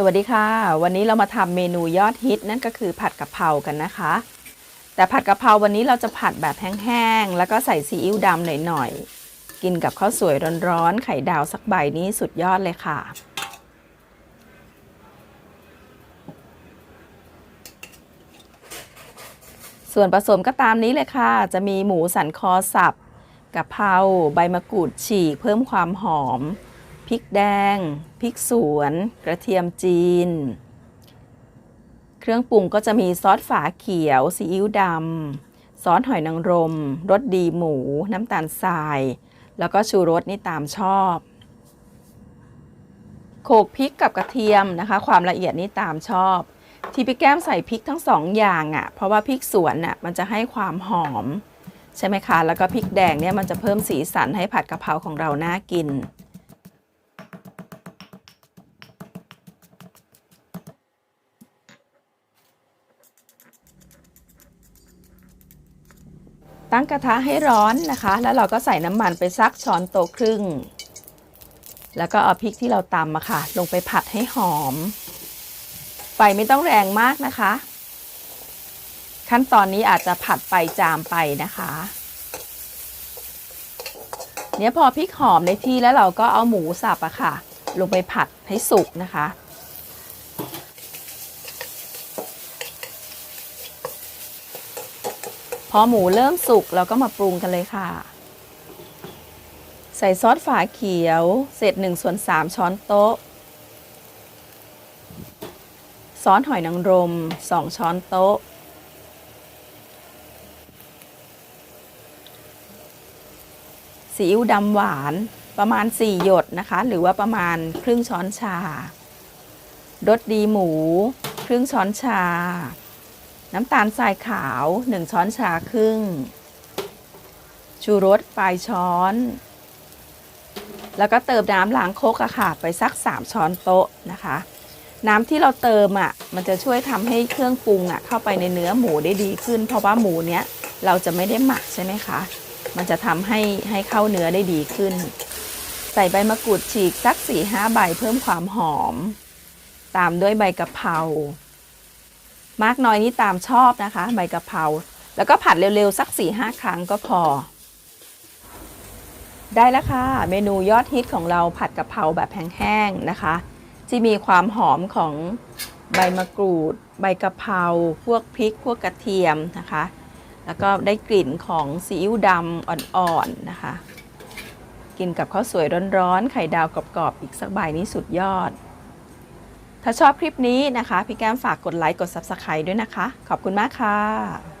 สวัสดีค่ะ วันนี้เรามาทำเมนูยอดฮิตนั่นก็คือผัดกะเพรากันนะคะ แต่ผัดกะเพราวันนี้เราจะผัดแบบแห้งๆแล้วก็ใส่ซีอิ๊วดำหน่อยๆกินกับข้าวสวยร้อนๆไข่ดาวสักใบนี้สุดยอดเลยค่ะ ส่วนผสมก็ตามนี้เลยค่ะ จะมีหมูสันคอสับกะเพราใบมะกรูดฉีกเพิ่มความหอม พริกแดง พริกสวน กระเทียมจีน เครื่องปรุงก็จะมีซอสฝาเขียว ซีอิ๊วดำ ซอสหอยนางรม รสดีหมู น้ำตาลทราย แล้วก็ชูรสนี่ตามชอบ โขลกพริกกับกระเทียมนะคะ ความละเอียดนี่ตามชอบ ที่พี่แก้มใส่พริกทั้งสองอย่างอะ่ะ เพราะว่าพริกสวนอะมันจะให้ความหอมใช่ไหมคะ แล้วก็พริกแดงเนี่ยมันจะเพิ่มสีสันให้ผัดกะเพราของเราน่ากิน ตั้งกระทะให้ร้อนนะคะ แล้วเราก็ใส่น้ำมันไปสักช้อนโต๊ะครึ่ง แล้วก็เอาพริกที่เราตำมาค่ะ ลงไปผัดให้หอม ไฟไม่ต้องแรงมากนะคะ ขั้นตอนนี้อาจจะผัดไปจามไปนะคะเนี่ยพอพริกหอมในที่แล้วเราก็เอาหมูสับอะค่ะ ลงไปผัดให้สุกนะคะ พอหมูเริ่มสุกเราก็มาปรุงกันเลยค่ะ ใส่ซอสฝาเขียว เศษ1ส่วน3ช้อนโต๊ะ ซอสหอยนางรม2ช้อนโต๊ะ ซีอิ๊วดำหวานประมาณ 4 หยดนะคะ หรือว่าประมาณครึ่งช้อนชารสดีหมู ครึ่งช้อนชา น้ำตาลทรายขาว 1 ช้อนชาครึ่ง ชูรสปลายช้อน แล้วก็เติมน้ำล้างโคกอะค่ะ ไปสัก 3 ช้อนโต๊ะนะคะ น้ำที่เราเติมอะมันจะช่วยทำให้เครื่องปรุงอะเข้าไปในเนื้อหมูได้ดีขึ้น เพราะว่าหมูเนี้ยเราจะไม่ได้หมักใช่ไหมคะ มันจะทำให้ให้เข้าเนื้อได้ดีขึ้น ใส่ใบมะกรูดฉีกสัก4ี่ห้าใบเพิ่มความหอม ตามด้วยใบกะเพรา มากน้อยนี่ตามชอบนะคะ ใบกะเพราแล้วก็ผัดเร็วๆ สัก4ี่ห้าครั้งก็พอ ได้แล้วค่ะ เมนูยอดฮิตของเราผัดกะเพราแบบแห้งๆนะคะ ที่มีความหอมของใบมะกรูด ใบกะเพราพวกพริก พวกกระเทียมนะคะ แล้วก็ได้กลิ่นของซีอิ๊วดำอ่อนๆนะคะ กินกับข้าวสวยร้อนๆ ไข่ดาวกรอบๆ อีกสักใบนี้สุดยอด ถ้าชอบคลิปนี้นะคะ พี่แก้มฝากกดไลค์กด Subscribe ด้วยนะคะ ขอบคุณมากค่ะ